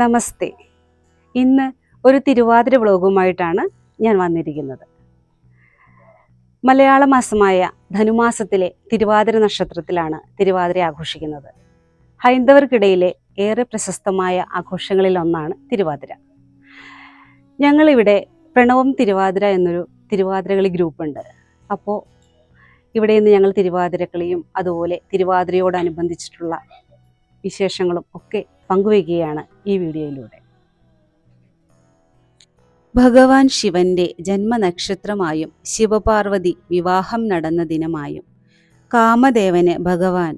നമസ്തേ ഇന്ന് ഒരു തിരുവാതിര വ്ളോഗുമായിട്ടാണ് ഞാൻ വന്നിരിക്കുന്നത് മലയാള മാസമായ ധനുമാസത്തിലെ തിരുവാതിര നക്ഷത്രത്തിലാണ് തിരുവാതിര ആഘോഷിക്കുന്നത് ഹൈന്ദവർക്കിടയിലെ ഏറെ പ്രശസ്തമായ ആഘോഷങ്ങളിൽ ഒന്നാണ് തിരുവാതിര ഞങ്ങളിവിടെ പ്രണവം തിരുവാതിര എന്നൊരു തിരുവാതിരകളി ഗ്രൂപ്പുണ്ട് അപ്പോൾ ഇവിടെ നിന്ന് ഞങ്ങൾ തിരുവാതിരക്കളിയും അതുപോലെ തിരുവാതിരയോടനുബന്ധിച്ചിട്ടുള്ള വിശേഷങ്ങളും ഒക്കെ പങ്കുവയ്ക്കുകയാണ് ഈ വീഡിയോയിലൂടെ ഭഗവാൻ ശിവന്റെ ജന്മനക്ഷത്രമായും ശിവപാർവതി വിവാഹം നടന്ന ദിനമായും കാമദേവന് ഭഗവാൻ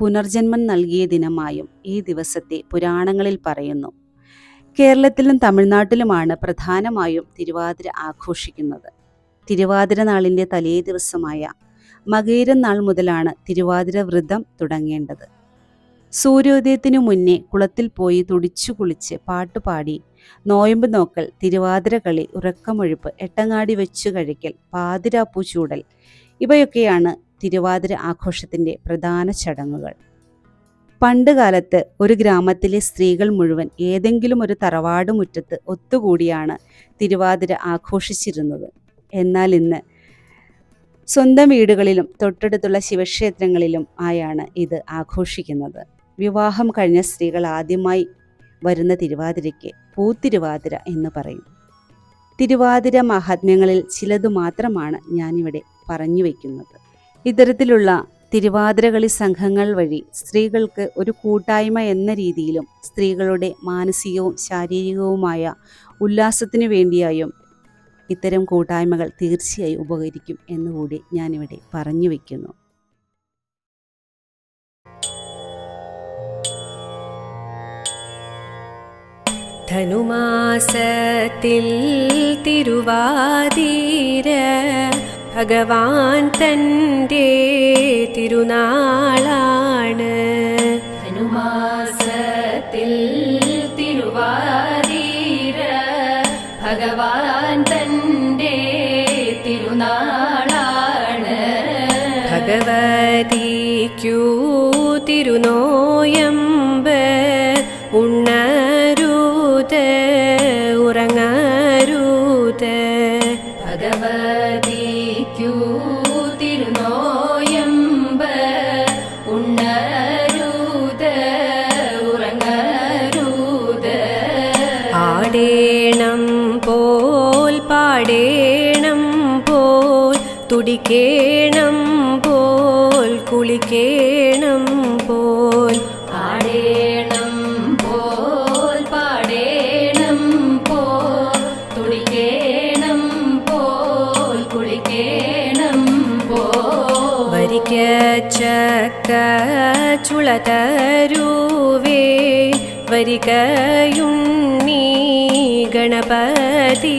പുനർജന്മം നൽകിയ ദിനമായും ഈ ദിവസത്തെ പുരാണങ്ങളിൽ പറയുന്നു കേരളത്തിലും തമിഴ്നാട്ടിലുമാണ് പ്രധാനമായും തിരുവാതിര ആഘോഷിക്കുന്നത് തിരുവാതിര നാളിൻ്റെ തലേ ദിവസമായ മകയിരം നാൾ മുതലാണ് തിരുവാതിര വ്രതം തുടങ്ങേണ്ടത് സൂര്യോദയത്തിനു മുന്നേ കുളത്തിൽ പോയി തുടിച്ചു കുളിച്ച് പാട്ടുപാടി നോയമ്പ് നോക്കൽ തിരുവാതിര കളി ഉറക്കമൊഴുപ്പ് എട്ടങ്ങാടി വെച്ചു കഴിക്കൽ പാതിരാപ്പൂ ചൂടൽ ഇവയൊക്കെയാണ് തിരുവാതിര ആഘോഷത്തിൻ്റെ പ്രധാന ചടങ്ങുകൾ പണ്ട് കാലത്ത് ഒരു ഗ്രാമത്തിലെ സ്ത്രീകൾ മുഴുവൻ ഏതെങ്കിലും ഒരു തറവാട് മുറ്റത്ത് ഒത്തുകൂടിയാണ് തിരുവാതിര ആഘോഷിച്ചിരുന്നത് എന്നാൽ ഇന്ന് സ്വന്തം വീടുകളിലും തൊട്ടടുത്തുള്ള ശിവക്ഷേത്രങ്ങളിലും ആയാണ് ഇത് ആഘോഷിക്കുന്നത് വിവാഹം കഴിഞ്ഞ സ്ത്രീകൾ ആദ്യമായി വരുന്ന തിരുവാതിരയ്ക്ക് പൂത്തിരുവാതിര എന്ന് പറയും തിരുവാതിര മഹാത്മ്യങ്ങളിൽ ചിലത് മാത്രമാണ് ഞാനിവിടെ പറഞ്ഞു വയ്ക്കുന്നത് ഇത്തരത്തിലുള്ള തിരുവാതിരകളി സംഘങ്ങൾ വഴി സ്ത്രീകൾക്ക് ഒരു കൂട്ടായ്മ എന്ന രീതിയിലും സ്ത്രീകളുടെ മാനസികവും ശാരീരികവുമായ ഉല്ലാസത്തിനു വേണ്ടിയായും ഇത്തരം കൂട്ടായ്മകൾ തീർച്ചയായും ഉപകരിക്കും എന്നുകൂടി ഞാനിവിടെ പറഞ്ഞു വയ്ക്കുന്നു ധനുമാസത്തിൽ തിരുവാതിര ഭഗവാൻ തൻ്റെ തിരുനാളാണ് ധനുമാസത്തിൽ തിരുവാതിര ഭഗവാൻ തൻ്റെ തിരുനാളാണ് ഭഗവതിക്കൂ തിരുനോ ഉണരൂ ആടേണം പോൽ പാടേണം പോൽ തുടിക്കേണം പോൽ കുളിക്കേ ചുളതരൂവേ വരികയുണ്ണി ഗണപതി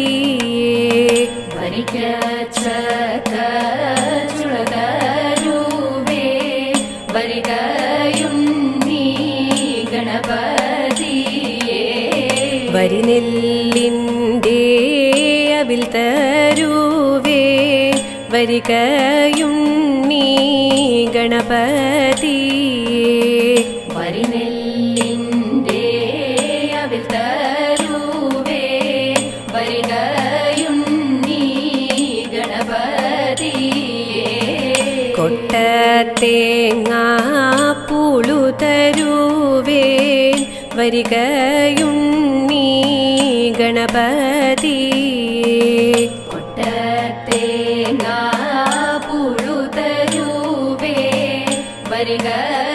വരികയുണ്ണി ഗണപതി വരി നെല്ലിൻ്റെ അവിൽ തരൂ വരികയും നീ ഗണപതി അവിൽ തരുവേ വരികയുണ്ണീ ഗണപതിയേ കൊട്ടത്തേങ്ങാ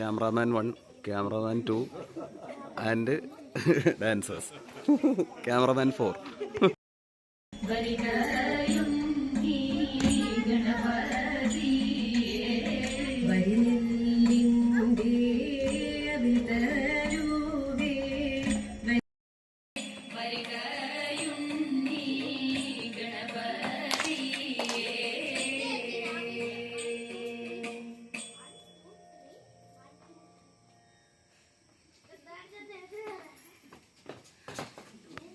Cameraman 1, cameraman 2 and dancers. Cameraman 4.